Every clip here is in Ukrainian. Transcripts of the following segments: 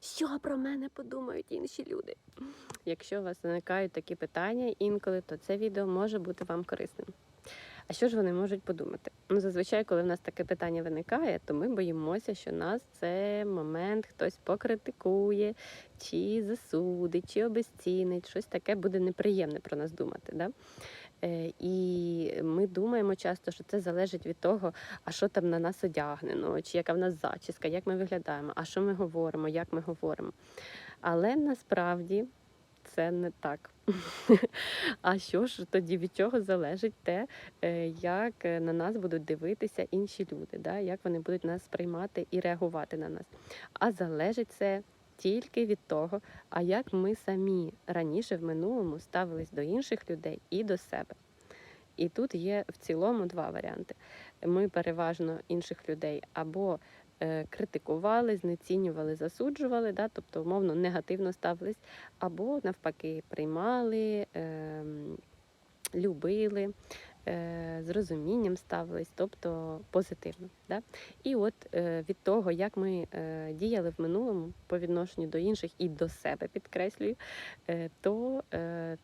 що про мене подумають інші люди. Якщо у вас виникають такі питання інколи, то це відео може бути вам корисним. А що ж вони можуть подумати? Ну, зазвичай, коли в нас таке питання виникає, то ми боїмося, що нас в цей момент хтось покритикує, чи засудить, чи обезцінить, щось таке буде неприємне про нас думати. Да? Е, І ми думаємо часто, що це залежить від того, а що там на нас одягнено, чи яка в нас зачіска, як ми виглядаємо, а що ми говоримо, як ми говоримо. Але насправді це не так. А що ж тоді від чого залежить те, е, як е, на нас будуть дивитися інші люди, да? як вони будуть нас сприймати і реагувати на нас? А залежить це тільки від того, а як ми самі раніше в минулому ставились до інших людей і до себе. І тут є в цілому два варіанти. Ми переважно інших людей або критикували, знецінювали, засуджували, да, тобто умовно негативно ставились, або навпаки приймали, е, любили, е, з розумінням ставились, тобто позитивно. Да? І от е, від того, як ми е, діяли в минулому по відношенню до інших і до себе, підкреслюю, е, то е,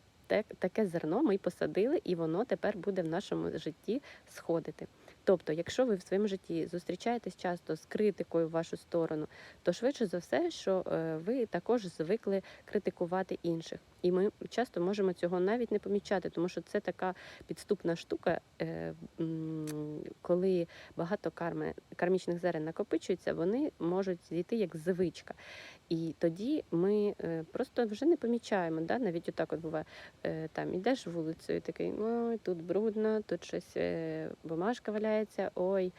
таке зерно ми посадили, і воно тепер буде в нашому житті сходити. Тобто, якщо ви в своєму житті зустрічаєтесь часто з критикою в вашу сторону, то швидше за все, що е, ви також звикли критикувати інших. І ми часто можемо цього навіть не помічати, тому що це така підступна штука, е, коли багато карми, кармічних зерен накопичується, вони можуть зійти як звичка. І тоді ми е, просто вже не помічаємо. Да? Навіть отак от буває, е, там ідеш вулицею, такий, ой, тут брудно, тут щось бумажка валяється, ой,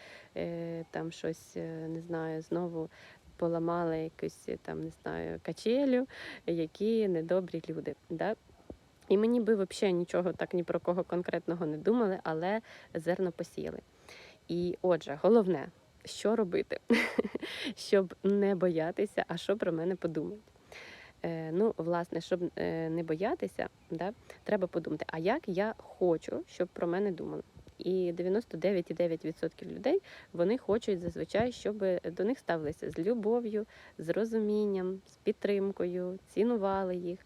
там щось не знаю, знову поламали якусь е, там, не знаю, качелю, які недобрі люди. Да? І мені би взагалі нічого так ні про кого конкретного не думали, але зерно посіяли. І отже, головне, що робити, щоб не боятися, а що про мене подумають. Е, ну, власне, щоб е, не боятися, да, треба подумати, а як я хочу, щоб про мене думали. І 99,9% людей вони хочуть зазвичай, щоб до них ставилися з любов'ю, з розумінням, з підтримкою, цінували їх.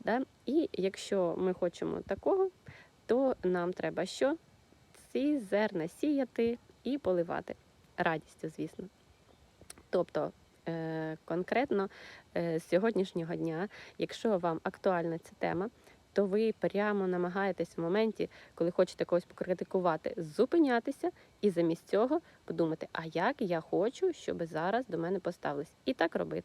Да? І якщо ми хочемо такого, то нам треба що? Ці зерна сіяти і поливати радістю, звісно. Тобто, е, конкретно е, з сьогоднішнього дня, якщо вам актуальна ця тема, то ви прямо намагаєтесь в моменті, коли хочете когось покритикувати, зупинятися і замість цього подумати, а як я хочу, щоб зараз до мене поставились. І так робити.